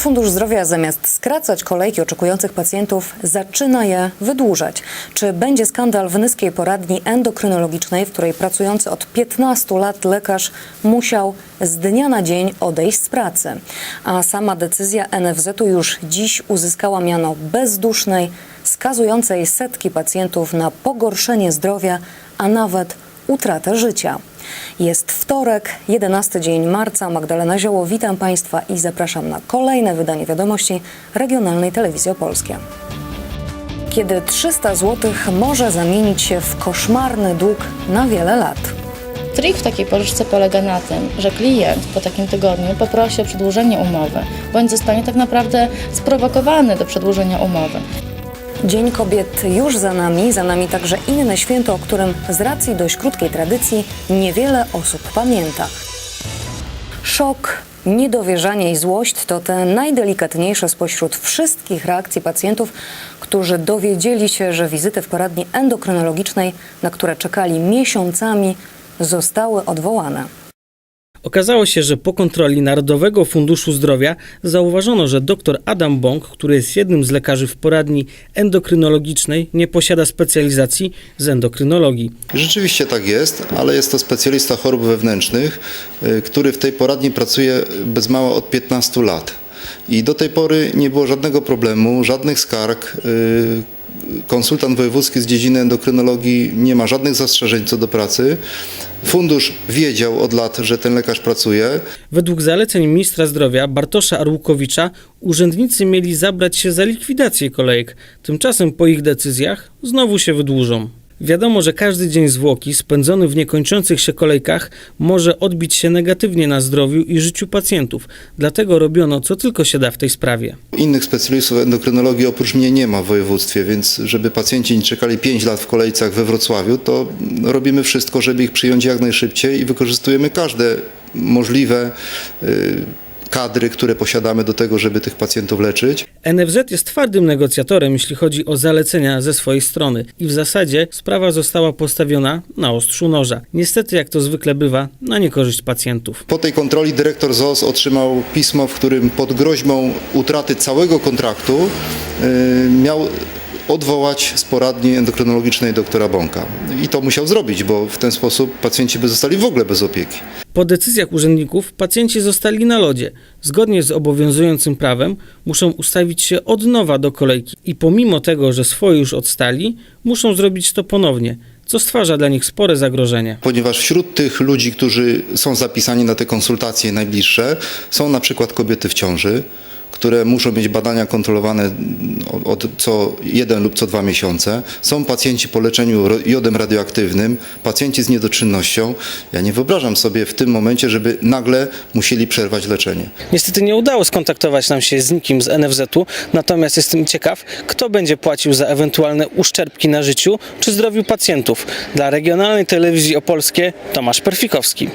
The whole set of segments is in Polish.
Fundusz Zdrowia zamiast skracać kolejki oczekujących pacjentów, zaczyna je wydłużać. Czy będzie skandal w Nyskiej Poradni Endokrynologicznej, w której pracujący od 15 lat lekarz musiał z dnia na dzień odejść z pracy? A sama decyzja NFZ-u już dziś uzyskała miano bezdusznej, skazującej setki pacjentów na pogorszenie zdrowia, a nawet utratę życia. Jest wtorek, 11 dzień marca. Magdalena Zioło, witam Państwa i zapraszam na kolejne wydanie wiadomości Regionalnej Telewizji Opolskie. Kiedy 300 zł może zamienić się w koszmarny dług na wiele lat. Trik w takiej pożyczce polega na tym, że klient po takim tygodniu poprosi o przedłużenie umowy, bądź zostanie tak naprawdę sprowokowany do przedłużenia umowy. Dzień Kobiet już za nami, za nami także inne święto, o którym z racji dość krótkiej tradycji niewiele osób pamięta. Szok, niedowierzanie i złość to te najdelikatniejsze spośród wszystkich reakcji pacjentów, którzy dowiedzieli się, że wizyty w poradni endokrynologicznej, na które czekali miesiącami, zostały odwołane. Okazało się, że po kontroli Narodowego Funduszu Zdrowia zauważono, że dr Adam Bąk, który jest jednym z lekarzy w poradni endokrynologicznej, nie posiada specjalizacji z endokrynologii. Rzeczywiście tak jest, ale jest to specjalista chorób wewnętrznych, y, który w tej poradni pracuje bez mała od 15 lat. I do tej pory nie było żadnego problemu, żadnych skarg. Konsultant wojewódzki z dziedziny endokrynologii nie ma żadnych zastrzeżeń co do pracy. Fundusz wiedział od lat, że ten lekarz pracuje. Według zaleceń ministra zdrowia Bartosza Arłukowicza urzędnicy mieli zabrać się za likwidację kolejek. Tymczasem po ich decyzjach znowu się wydłużą. Wiadomo, że każdy dzień zwłoki spędzony w niekończących się kolejkach może odbić się negatywnie na zdrowiu i życiu pacjentów. Dlatego robiono co tylko się da w tej sprawie. Innych specjalistów endokrynologii oprócz mnie nie ma w województwie, więc żeby pacjenci nie czekali 5 lat w kolejcach we Wrocławiu, to robimy wszystko, żeby ich przyjąć jak najszybciej i wykorzystujemy każde możliwe y, kadry, które posiadamy do tego, żeby tych pacjentów leczyć. NFZ jest twardym negocjatorem, jeśli chodzi o zalecenia ze swojej strony i w zasadzie sprawa została postawiona na ostrzu noża. Niestety, jak to zwykle bywa, na niekorzyść pacjentów. Po tej kontroli dyrektor ZOS otrzymał pismo, w którym pod groźbą utraty całego kontraktu y, miał odwołać z poradni endokrynologicznej doktora Bąka. I to musiał zrobić, bo w ten sposób pacjenci by zostali w ogóle bez opieki. Po decyzjach urzędników pacjenci zostali na lodzie. Zgodnie z obowiązującym prawem muszą ustawić się od nowa do kolejki i pomimo tego, że swoje już odstali, muszą zrobić to ponownie, co stwarza dla nich spore zagrożenie. Ponieważ wśród tych ludzi, którzy są zapisani na te konsultacje najbliższe, są na przykład kobiety w ciąży, które muszą mieć badania kontrolowane od co jeden lub co dwa miesiące. Są pacjenci po leczeniu jodem radioaktywnym, pacjenci z niedoczynnością. Ja nie wyobrażam sobie w tym momencie, żeby nagle musieli przerwać leczenie. Niestety nie udało skontaktować nam się z nikim z NFZ-u, natomiast jestem ciekaw, kto będzie płacił za ewentualne uszczerbki na życiu czy zdrowiu pacjentów. Dla Regionalnej Telewizji Opolskie Tomasz Perfikowski.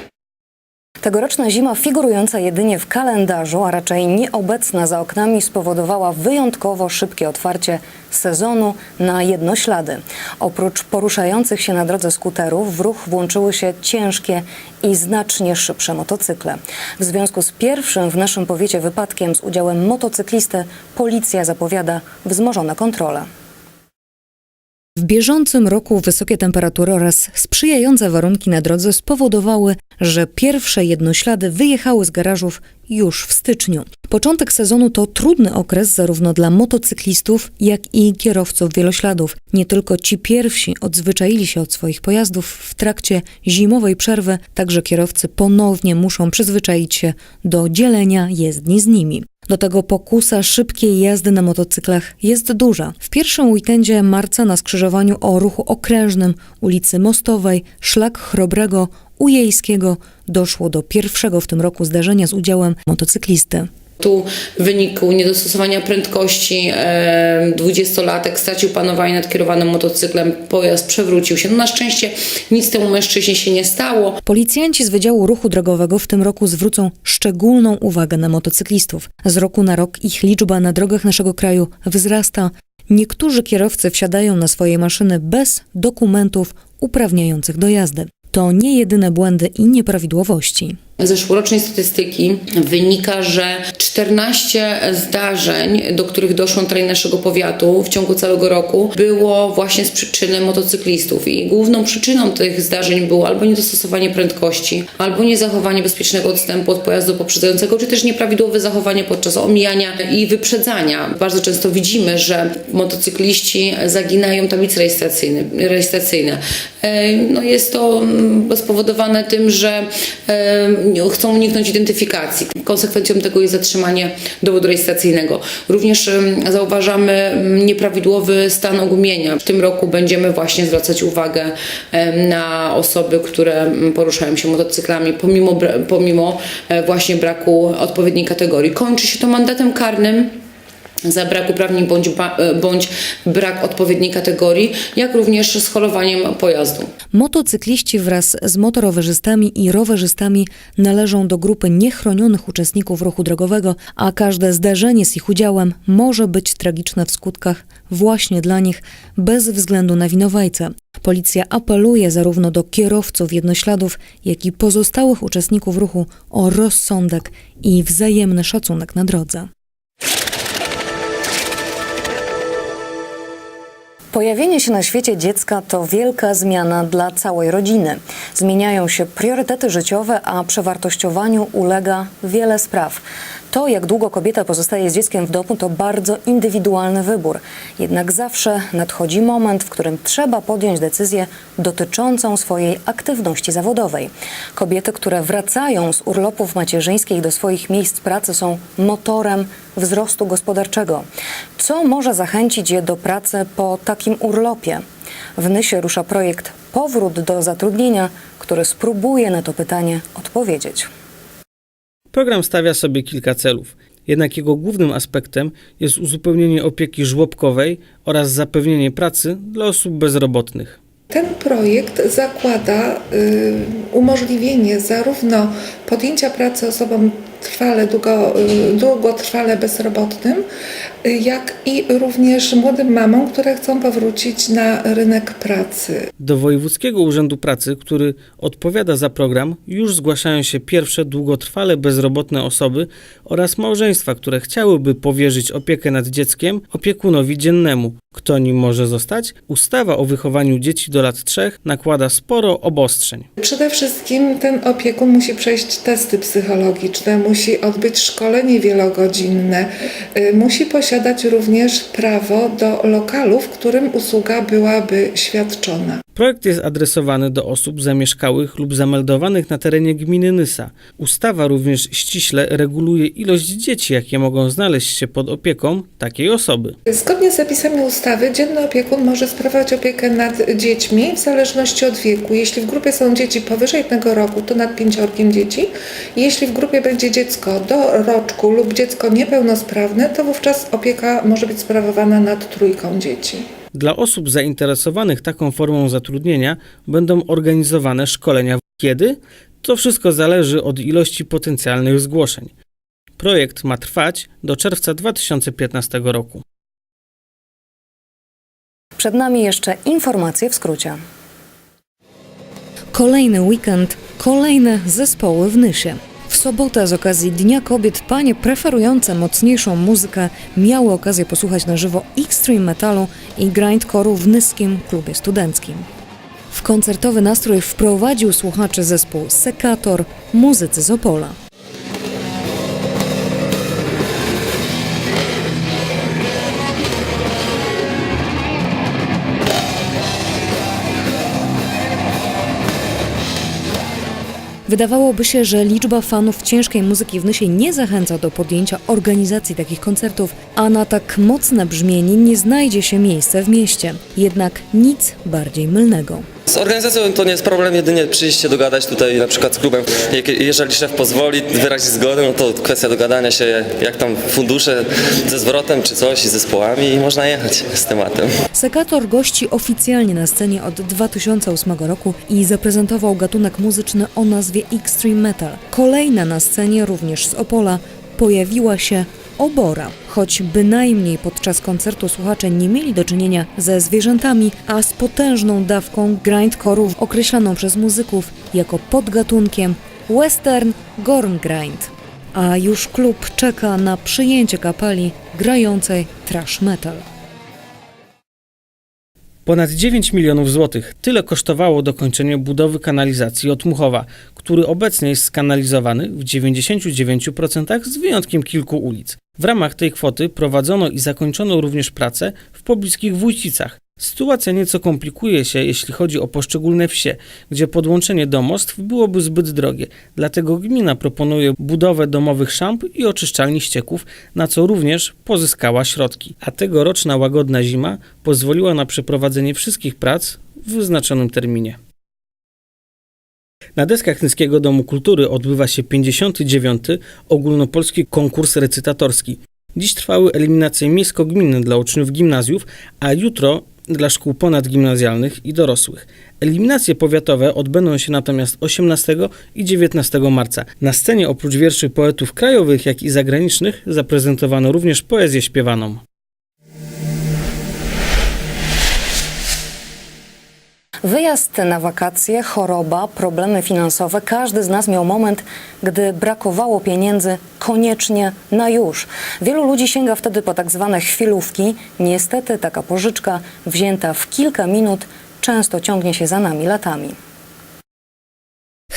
Tegoroczna zima figurująca jedynie w kalendarzu, a raczej nieobecna za oknami, spowodowała wyjątkowo szybkie otwarcie sezonu na jednoślady. Oprócz poruszających się na drodze skuterów w ruch włączyły się ciężkie i znacznie szybsze motocykle. W związku z pierwszym w naszym powiecie wypadkiem z udziałem motocyklisty policja zapowiada wzmożone kontrole. W bieżącym roku wysokie temperatury oraz sprzyjające warunki na drodze spowodowały, że pierwsze jednoślady wyjechały z garażów już w styczniu. Początek sezonu to trudny okres zarówno dla motocyklistów, jak i kierowców wielośladów. Nie tylko ci pierwsi odzwyczaili się od swoich pojazdów w trakcie zimowej przerwy, także kierowcy ponownie muszą przyzwyczaić się do dzielenia jezdni z nimi. Do tego pokusa szybkiej jazdy na motocyklach jest duża. W pierwszym weekendzie marca na skrzyżowaniu o ruchu okrężnym ulicy Mostowej, Szlak Chrobrego, Ujejskiego doszło do pierwszego w tym roku zdarzenia z udziałem motocyklisty. Tu w wyniku niedostosowania prędkości 20-latek stracił panowanie nad kierowanym motocyklem, pojazd przewrócił się. No na szczęście nic temu mężczyźnie się nie stało. Policjanci z Wydziału Ruchu Drogowego w tym roku zwrócą szczególną uwagę na motocyklistów. Z roku na rok ich liczba na drogach naszego kraju wzrasta. Niektórzy kierowcy wsiadają na swoje maszyny bez dokumentów uprawniających do jazdy. To nie jedyne błędy i nieprawidłowości. Zeszłorocznej statystyki wynika, że 14 zdarzeń, do których doszło na terenie naszego powiatu w ciągu całego roku, było właśnie z przyczyny motocyklistów. I główną przyczyną tych zdarzeń było albo niedostosowanie prędkości, albo niezachowanie bezpiecznego odstępu od pojazdu poprzedzającego, czy też nieprawidłowe zachowanie podczas omijania i wyprzedzania. Bardzo często widzimy, że motocykliści zaginają tablice rejestracyjne. E, No jest to mm, spowodowane tym, że e, chcą uniknąć identyfikacji. Konsekwencją tego jest zatrzymanie dowodu rejestracyjnego. Również zauważamy nieprawidłowy stan ogumienia. W tym roku będziemy właśnie zwracać uwagę na osoby, które poruszają się motocyklami pomimo, pomimo e, właśnie braku odpowiedniej kategorii. Kończy się to mandatem karnym za brak uprawnień bądź, e, bądź brak odpowiedniej kategorii, jak również z holowaniem pojazdu. Motocykliści wraz z motorowerzystami i rowerzystami należą do grupy niechronionych uczestników ruchu drogowego, a każde zdarzenie z ich udziałem może być tragiczne w skutkach właśnie dla nich, bez względu na winowajcę. Policja apeluje zarówno do kierowców jednośladów, jak i pozostałych uczestników ruchu o rozsądek i wzajemny szacunek na drodze. Pojawienie się na świecie dziecka to wielka zmiana dla całej rodziny. Zmieniają się priorytety życiowe, a przewartościowaniu ulega wiele spraw. To, jak długo kobieta pozostaje z dzieckiem w domu, to bardzo indywidualny wybór. Jednak zawsze nadchodzi moment, w którym trzeba podjąć decyzję dotyczącą swojej aktywności zawodowej. Kobiety, które wracają z urlopów macierzyńskich do swoich miejsc pracy, są motorem wzrostu gospodarczego. Co może zachęcić je do pracy po takim urlopie? W Nysie rusza projekt Powrót do zatrudnienia, który spróbuje na to pytanie odpowiedzieć. Program stawia sobie kilka celów. Jednak jego głównym aspektem jest uzupełnienie opieki żłobkowej oraz zapewnienie pracy dla osób bezrobotnych. Ten projekt zakłada y, umożliwienie zarówno podjęcia pracy osobom trwale, długo, y, długotrwale bezrobotnym, y, jak i również młodym mamom, które chcą powrócić na rynek pracy. Do Wojewódzkiego Urzędu Pracy, który odpowiada za program, już zgłaszają się pierwsze długotrwale bezrobotne osoby oraz małżeństwa, które chciałyby powierzyć opiekę nad dzieckiem opiekunowi dziennemu. Kto nim może zostać? Ustawa o wychowaniu dzieci do lat trzech nakłada sporo obostrzeń. Przede wszystkim ten opiekun musi przejść testy psychologiczne, musi odbyć szkolenie wielogodzinne, y, musi posiadać również prawo do lokalu, w którym usługa byłaby świadczona. Projekt jest adresowany do osób zamieszkałych lub zameldowanych na terenie gminy Nysa. Ustawa również ściśle reguluje ilość dzieci, jakie mogą znaleźć się pod opieką takiej osoby. Zgodnie z zapisami ustawy, dzienny opiekun może sprawować opiekę nad dziećmi w zależności od wieku. Jeśli w grupie są dzieci powyżej jednego roku, to nad pięciorkiem dzieci. Jeśli w grupie będzie dziecko do roczku lub dziecko niepełnosprawne, to wówczas opieka może być sprawowana nad trójką dzieci. Dla osób zainteresowanych taką formą zatrudnienia będą organizowane szkolenia. Kiedy? To wszystko zależy od ilości potencjalnych zgłoszeń. Projekt ma trwać do czerwca 2015 roku. Przed nami jeszcze informacje w skrócie. Kolejny weekend, kolejne zespoły w Nysie. W sobotę z okazji Dnia Kobiet panie preferujące mocniejszą muzykę miały okazję posłuchać na żywo extreme metalu i grindcore'u w Nyskim Klubie Studenckim. W koncertowy nastrój wprowadził słuchaczy zespół Sekator, muzycy z Opola. Wydawałoby się, że liczba fanów ciężkiej muzyki w Nysie nie zachęca do podjęcia organizacji takich koncertów, a na tak mocne brzmienie nie znajdzie się miejsca w mieście. Jednak nic bardziej mylnego. Z organizacją to nie jest problem, jedynie przyjście dogadać tutaj na przykład z klubem. Jeżeli szef pozwoli wyrazić zgodę, no to kwestia dogadania się, jak tam fundusze ze zwrotem czy coś i zespołami i można jechać z tematem. Sekator gości oficjalnie na scenie od 2008 roku i zaprezentował gatunek muzyczny o nazwie Extreme Metal. Kolejna na scenie, również z Opola, pojawiła się Obora. Choć bynajmniej podczas koncertu słuchacze nie mieli do czynienia ze zwierzętami, a z potężną dawką grindcore'ów określaną przez muzyków jako podgatunkiem Western Gormgrind. A już klub czeka na przyjęcie kapeli grającej thrash metal. Ponad 9 milionów złotych tyle kosztowało dokończenie budowy kanalizacji od Muchowa, który obecnie jest skanalizowany w 99% z wyjątkiem kilku ulic. W ramach tej kwoty prowadzono i zakończono również prace w pobliskich Wójcicach. Sytuacja nieco komplikuje się, jeśli chodzi o poszczególne wsie, gdzie podłączenie domostw byłoby zbyt drogie. Dlatego gmina proponuje budowę domowych szamp i oczyszczalni ścieków, na co również pozyskała środki. A tegoroczna łagodna zima pozwoliła na przeprowadzenie wszystkich prac w wyznaczonym terminie. Na deskach Nyskiego Domu Kultury odbywa się 59. ogólnopolski konkurs recytatorski. Dziś trwały eliminacje miejsko-gminne dla uczniów gimnazjów, a jutro dla szkół ponadgimnazjalnych i dorosłych. Eliminacje powiatowe odbędą się natomiast 18 i 19 marca. Na scenie oprócz wierszy poetów krajowych, jak i zagranicznych zaprezentowano również poezję śpiewaną. Wyjazd na wakacje, choroba, problemy finansowe. Każdy z nas miał moment, gdy brakowało pieniędzy koniecznie na już. Wielu ludzi sięga wtedy po tak zwane chwilówki. Niestety taka pożyczka wzięta w kilka minut często ciągnie się za nami latami.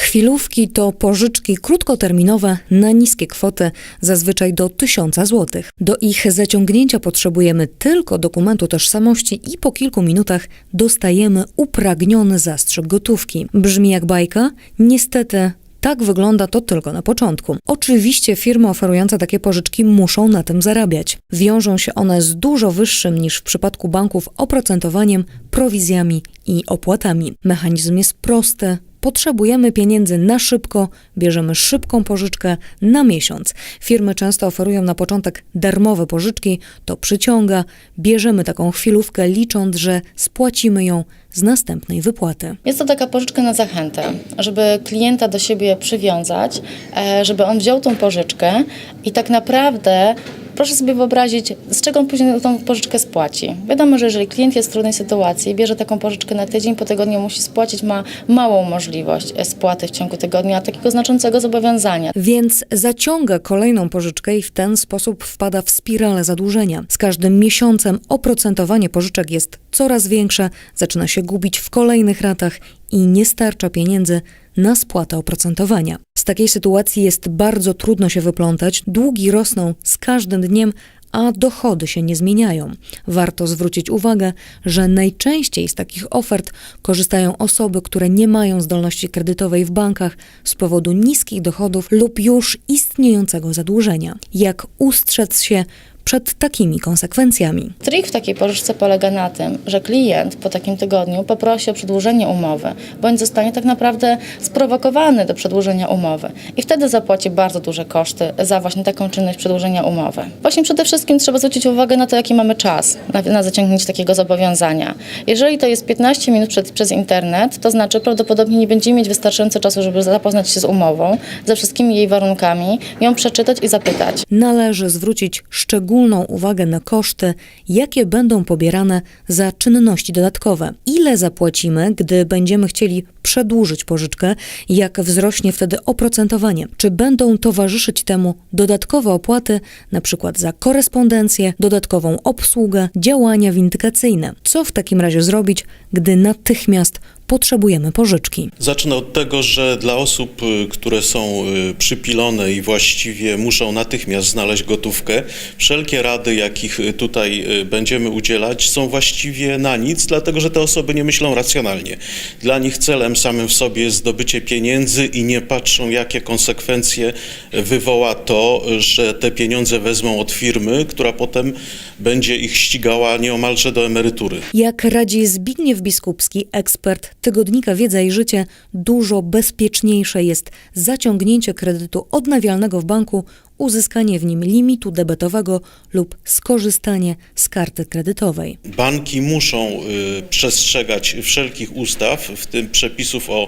Chwilówki to pożyczki krótkoterminowe na niskie kwoty, zazwyczaj do 1000 zł. Do ich zaciągnięcia potrzebujemy tylko dokumentu tożsamości i po kilku minutach dostajemy upragniony zastrzyk gotówki. Brzmi jak bajka? Niestety tak wygląda to tylko na początku. Oczywiście firmy oferujące takie pożyczki muszą na tym zarabiać. Wiążą się one z dużo wyższym niż w przypadku banków oprocentowaniem, prowizjami i opłatami. Mechanizm jest prosty. Potrzebujemy pieniędzy na szybko, bierzemy szybką pożyczkę na miesiąc. Firmy często oferują na początek darmowe pożyczki, to przyciąga. Bierzemy taką chwilówkę, licząc, że spłacimy ją z następnej wypłaty. Jest to taka pożyczka na zachętę, żeby klienta do siebie przywiązać, e, żeby on wziął tą pożyczkę i tak naprawdę proszę sobie wyobrazić, z czego on później tą pożyczkę spłaci. Wiadomo, że jeżeli klient jest w trudnej sytuacji, bierze taką pożyczkę na tydzień, po tygodniu musi spłacić, ma małą możliwość e, spłaty w ciągu tygodnia takiego znaczącego zobowiązania. Więc zaciąga kolejną pożyczkę i w ten sposób wpada w spiralę zadłużenia. Z każdym miesiącem oprocentowanie pożyczek jest coraz większe, zaczyna się gubić w kolejnych ratach i nie starcza pieniędzy na spłatę oprocentowania. Z takiej sytuacji jest bardzo trudno się wyplątać, długi rosną z każdym dniem, a dochody się nie zmieniają. Warto zwrócić uwagę, że najczęściej z takich ofert korzystają osoby, które nie mają zdolności kredytowej w bankach z powodu niskich dochodów lub już istniejącego zadłużenia. Jak ustrzec się przed takimi konsekwencjami? Trik w takiej pożyczce polega na tym, że klient po takim tygodniu poprosi o przedłużenie umowy, bądź zostanie tak naprawdę sprowokowany do przedłużenia umowy i wtedy zapłaci bardzo duże koszty za właśnie taką czynność przedłużenia umowy. Właśnie przede wszystkim trzeba zwrócić uwagę na to, jaki mamy czas na, na zaciągnięcie takiego zobowiązania. Jeżeli to jest 15 minut przed, przez internet, to znaczy prawdopodobnie nie będziemy mieć wystarczająco czasu, żeby zapoznać się z umową, ze wszystkimi jej warunkami, ją przeczytać i zapytać. Należy zwrócić szczególną uwagę na koszty, jakie będą pobierane za czynności dodatkowe. Ile zapłacimy, gdy będziemy chcieli przedłużyć pożyczkę, jak wzrośnie wtedy oprocentowanie? Czy będą towarzyszyć temu dodatkowe opłaty, na przykład za korespondencję, dodatkową obsługę, działania windykacyjne? Co w takim razie zrobić, gdy natychmiast potrzebujemy pożyczki? Zacznę od tego, że dla osób, y, które są y, przypilone i właściwie muszą natychmiast znaleźć gotówkę, wszelkie rady, jakich y, tutaj będziemy udzielać, są właściwie na nic, dlatego że te osoby nie myślą racjonalnie. Dla nich celem samym w sobie jest zdobycie pieniędzy i nie patrzą, jakie konsekwencje wywoła to, że te pieniądze wezmą od firmy, która potem będzie ich ścigała nieomalże do emerytury. Jak radzi Zbigniew Biskupski, ekspert tygodnika Wiedza i Życie, dużo bezpieczniejsze jest zaciągnięcie kredytu odnawialnego w banku uzyskanie w nim limitu debetowego lub skorzystanie z karty kredytowej. Banki muszą y, przestrzegać wszelkich ustaw, w tym przepisów o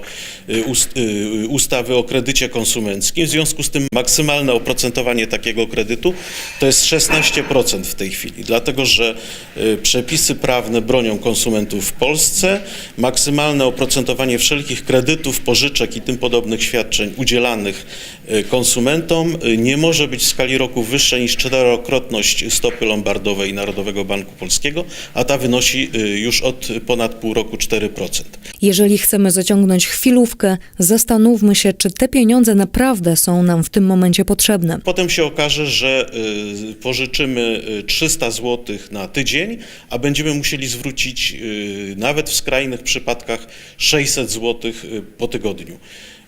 y, ust, y, ustawy o kredycie konsumenckim. W związku z tym maksymalne oprocentowanie takiego kredytu to jest 16% w tej chwili, dlatego że y, przepisy prawne bronią konsumentów w Polsce. Maksymalne oprocentowanie wszelkich kredytów, pożyczek i tym podobnych świadczeń udzielanych konsumentom y, nie może być w skali roku wyższe niż czterokrotność stopy lombardowej Narodowego Banku Polskiego, a ta wynosi y, już od ponad pół roku 4%. Jeżeli chcemy zaciągnąć chwilówkę, zastanówmy się, czy te pieniądze naprawdę są nam w tym momencie potrzebne. Potem się okaże, że y, pożyczymy y, 300 zł na tydzień, a będziemy musieli zwrócić y, nawet w skrajnych przypadkach 600 zł y, po tygodniu.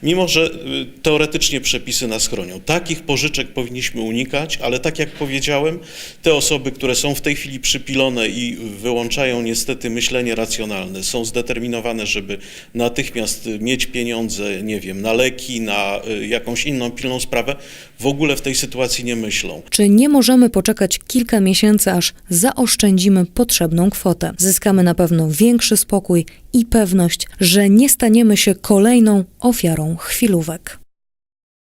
Mimo, że y, teoretycznie przepisy nas chronią. Takich pożyczek powinniśmy unikać, ale tak jak powiedziałem, te osoby, które są w tej chwili przypilone i wyłączają niestety myślenie racjonalne, są zdeterminowane, żeby natychmiast y, mieć pieniądze, nie wiem, na leki, na y, jakąś inną pilną sprawę, w ogóle w tej sytuacji nie myślą. Czy nie możemy poczekać kilka miesięcy, aż zaoszczędzimy potrzebną kwotę? Zyskamy na pewno większy spokój i pewność, że nie staniemy się kolejną ofiarą chwilówek.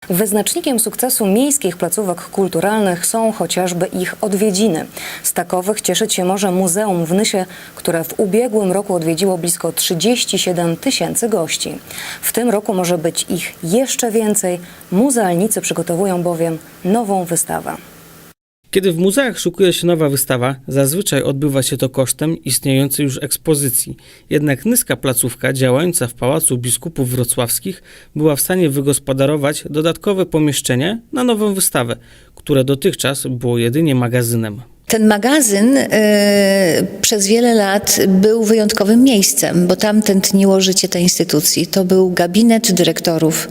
Wyznacznikiem sukcesu miejskich placówek kulturalnych są chociażby ich odwiedziny. Z takowych cieszyć się może Muzeum w Nysie, które w ubiegłym roku odwiedziło blisko 37 tysięcy gości. W tym roku może być ich jeszcze więcej. Muzealnicy przygotowują bowiem nową wystawę. Kiedy w muzeach szukuje się nowa wystawa, zazwyczaj odbywa się to kosztem istniejącej już ekspozycji. Jednak Nyska placówka, działająca w Pałacu Biskupów Wrocławskich, była w stanie wygospodarować dodatkowe pomieszczenie na nową wystawę, które dotychczas było jedynie magazynem. Ten magazyn y, przez wiele lat był wyjątkowym miejscem, bo tam tętniło życie tej instytucji. To był gabinet dyrektorów,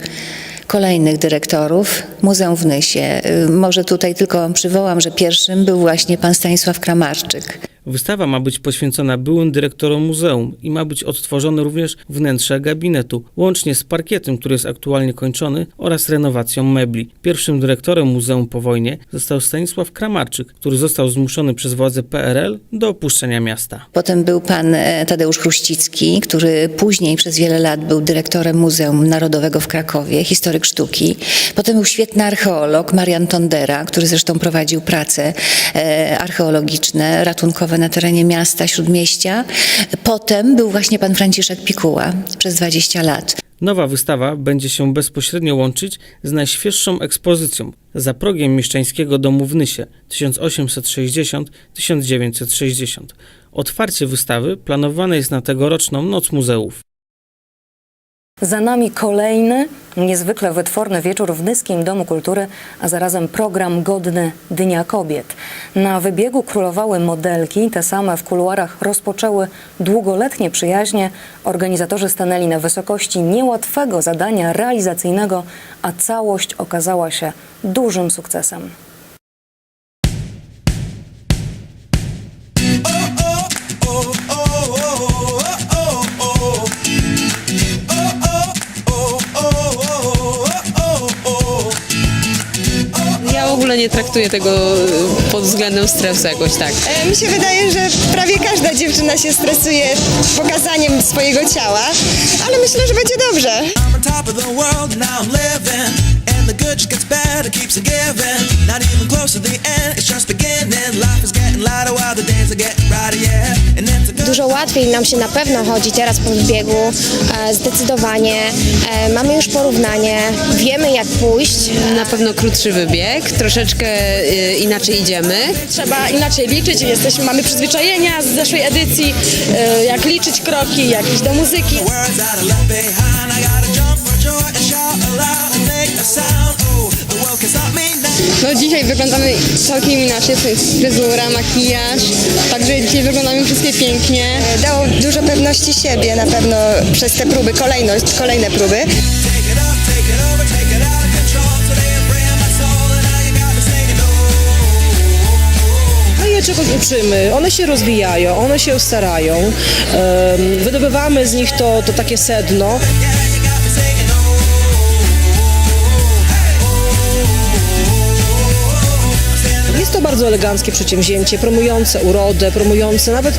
kolejnych dyrektorów Muzeum w Nysie. Y, może tutaj tylko przywołam, że pierwszym był właśnie pan Stanisław Kramarczyk. Wystawa ma być poświęcona byłym dyrektorom muzeum i ma być odtworzone również wnętrze gabinetu, łącznie z parkietem, który jest aktualnie kończony, oraz renowacją mebli. Pierwszym dyrektorem muzeum po wojnie został Stanisław Kramarczyk, który został zmuszony przez władze PRL do opuszczenia miasta. Potem był pan e, Tadeusz Chruścicki, który później przez wiele lat był dyrektorem Muzeum Narodowego w Krakowie, historyk sztuki. Potem był świetny archeolog Marian Tondera, który zresztą prowadził prace e, archeologiczne, ratunkowe na terenie miasta, śródmieścia. Potem był właśnie pan Franciszek Pikuła przez 20 lat. Nowa wystawa będzie się bezpośrednio łączyć z najświeższą ekspozycją za progiem mieszczańskiego domu w Nysie 1860-1960. Otwarcie wystawy planowane jest na tegoroczną Noc Muzeów. Za nami kolejny, niezwykle wytworny wieczór w Nyskim Domu Kultury, a zarazem program godny Dnia Kobiet. Na wybiegu królowały modelki, te same w kuluarach rozpoczęły długoletnie przyjaźnie. Organizatorzy stanęli na wysokości niełatwego zadania realizacyjnego, a całość okazała się dużym sukcesem. Ogóle nie traktuję tego y, pod względem stresu jakoś tak. E, Mi się wydaje, że prawie każda dziewczyna się stresuje pokazaniem swojego ciała, ale myślę, że będzie dobrze. The the good just gets better, keeps on giving. Not even close to the end, it's just beginning. Life is getting lighter while the days are getting brighter, yeah. And it's a good Dużo łatwiej nam się na pewno chodzi teraz po biegu, e, zdecydowanie. E, Mamy już porównanie, wiemy jak pójść. Na pewno krótszy wybieg, troszeczkę y, inaczej idziemy. Trzeba inaczej liczyć, jesteśmy, mamy przyzwyczajenia z zeszłej edycji, e, jak liczyć kroki, jak iść do muzyki. words that I left behind. I gotta jump for joy and shout aloud and make a sound. No dzisiaj wyglądamy całkiem inaczej, to jest fryzura, makijaż, także dzisiaj wyglądamy wszystkie pięknie. Dało dużo pewności siebie na pewno przez te próby, kolejność, kolejne próby. Je czegoś uczymy, one się rozwijają, one się starają, wydobywamy z nich to, to takie sedno. Bardzo eleganckie przedsięwzięcie, promujące urodę, promujące nawet,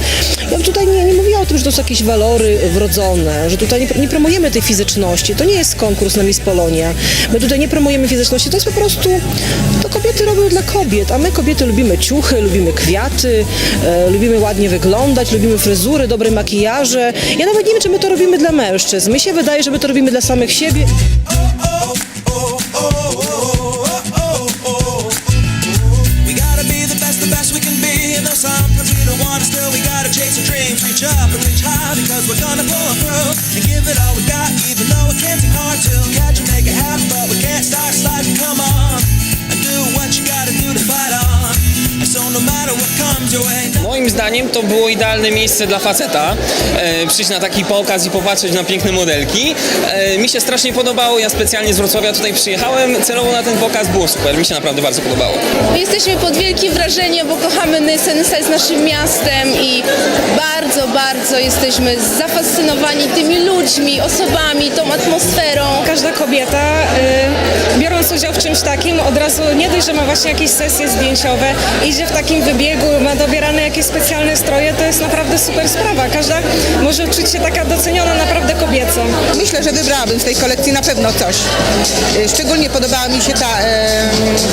ja tutaj nie, nie o tym, że to są jakieś walory wrodzone, że tutaj nie, nie promujemy tej fizyczności, to nie jest konkurs na Miss Polonia, my tutaj nie promujemy fizyczności, to jest po prostu, to kobiety robią dla kobiet, a my kobiety lubimy ciuchy, lubimy kwiaty, e, lubimy ładnie wyglądać, lubimy fryzury, dobre makijaże. Ja nawet nie wiem, czy my to robimy dla mężczyzn. Mi się wydaje, że my to robimy dla samych siebie. We're gonna pull through and give it all we got. Even though it can seem hard to catch and make it happen, but we can't start sliding. Come on and do what you gotta do to fight on. Moim zdaniem to było idealne miejsce dla faceta. E, przyjść na taki pokaz i popatrzeć na piękne modelki. E, mi się strasznie podobało, ja specjalnie z Wrocławia tutaj przyjechałem. Celowo na ten pokaz było super, mi się naprawdę bardzo podobało. Jesteśmy pod wielkim wrażeniem, bo kochamy Nysę. Nysa jest naszym miastem i bardzo, bardzo jesteśmy zafascynowani tymi ludźmi, osobami, tą atmosferą. Każda kobieta, y, biorąc udział w czymś takim, od razu nie dość, że ma właśnie jakieś sesje zdjęciowe, idzie w takim wybiegu, ma dobierane jakieś specjalne stroje, to jest naprawdę super sprawa. Każda może czuć się taka doceniona naprawdę kobieco. Myślę, że wybrałabym z tej kolekcji na pewno coś. Szczególnie podobała mi się ta,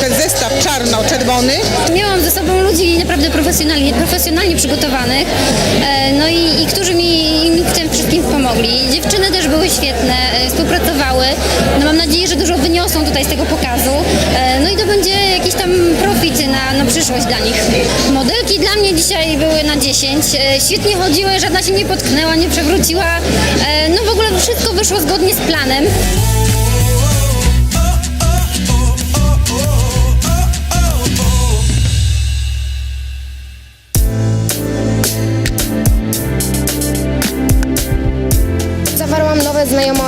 ten zestaw czarno-czerwony. Miałam ze sobą ludzi naprawdę profesjonalnie, profesjonalnie przygotowanych, e, no i, i którzy mi, mi w tym wszystkim pomogli. Dziewczyny też były świetne, e, współpracowały. No mam nadzieję, że dużo wyniosą tutaj z tego pokazu. E, No i to będzie jakiś tam profit na przyszłość dla nich. Modelki dla mnie dzisiaj były na 10. E, Świetnie chodziły, żadna się nie potknęła, nie przewróciła. E, No w ogóle wszystko wyszło zgodnie z planem.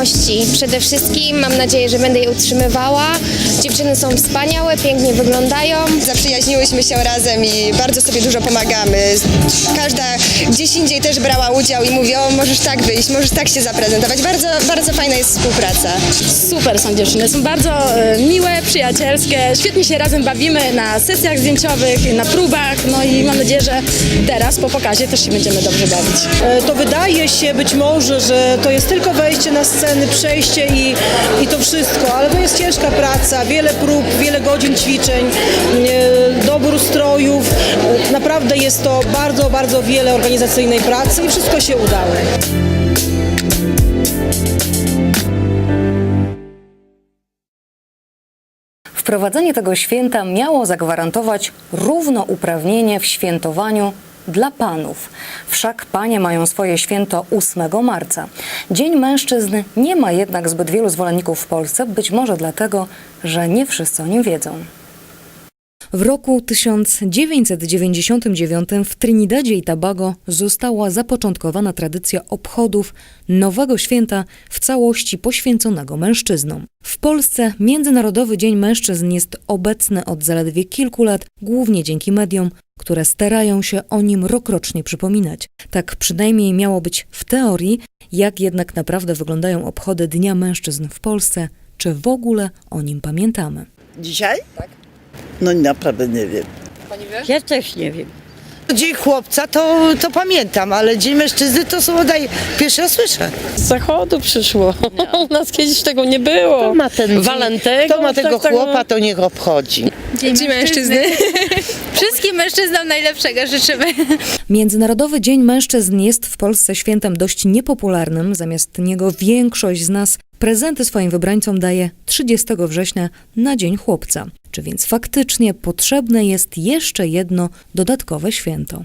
Nowe znajomości. Przede wszystkim mam nadzieję, że będę je utrzymywała. Dziewczyny są wspaniałe, pięknie wyglądają. Zaprzyjaźniłyśmy się razem i bardzo sobie dużo pomagamy. Każda gdzieś indziej też brała udział i mówi, o możesz tak wyjść, możesz tak się zaprezentować. Bardzo, bardzo fajna jest współpraca. Super są dziewczyny, są bardzo e, miłe, przyjacielskie, świetnie się razem bawimy na sesjach zdjęciowych, na próbach, no i mam nadzieję, że teraz po pokazie też się będziemy dobrze bawić. E, To wydaje się być może, że to jest tylko wejście na przejście i, i to wszystko, ale to jest ciężka praca, wiele prób, wiele godzin ćwiczeń, e, dobór strojów. E, Naprawdę jest to bardzo, bardzo wiele organizacyjnej pracy i wszystko się udało. Wprowadzenie tego święta miało zagwarantować równouprawnienie w świętowaniu dla panów. Wszak panie mają swoje święto 8 marca. Dzień mężczyzn nie ma jednak zbyt wielu zwolenników w Polsce, być może dlatego, że nie wszyscy o nim wiedzą. W roku 1999 w Trinidadzie i Tobago została zapoczątkowana tradycja obchodów nowego święta w całości poświęconego mężczyznom. W Polsce Międzynarodowy Dzień Mężczyzn jest obecny od zaledwie kilku lat, głównie dzięki mediom, które starają się o nim rokrocznie przypominać. Tak przynajmniej miało być w teorii, jak jednak naprawdę wyglądają obchody Dnia Mężczyzn w Polsce, czy w ogóle o nim pamiętamy. Dzisiaj? No naprawdę nie wiem. Ja też nie wiem. Dzień chłopca to, to pamiętam, ale dzień mężczyzny to są odaj... Pierwszy raz słyszę. Z zachodu przyszło, u nas kiedyś tego nie było. To ma ten Walentego, To ma tego tak, chłopa, to niech obchodzi. Dzień mężczyzny. Wszystkim mężczyznom najlepszego życzymy. Międzynarodowy Dzień Mężczyzn jest w Polsce świętem dość niepopularnym. Zamiast niego większość z nas prezenty swoim wybrańcom daje 30 września na Dzień Chłopca. Czy więc faktycznie potrzebne jest jeszcze jedno dodatkowe święto?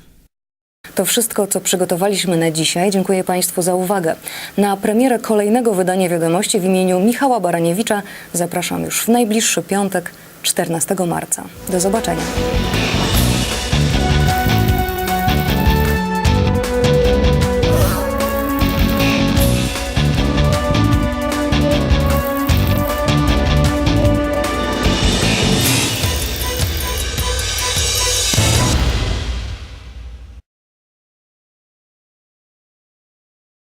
To wszystko, co przygotowaliśmy na dzisiaj. Dziękuję Państwu za uwagę. Na premierę kolejnego wydania Wiadomości w imieniu Michała Baraniewicza zapraszam już w najbliższy piątek, 14 marca. Do zobaczenia.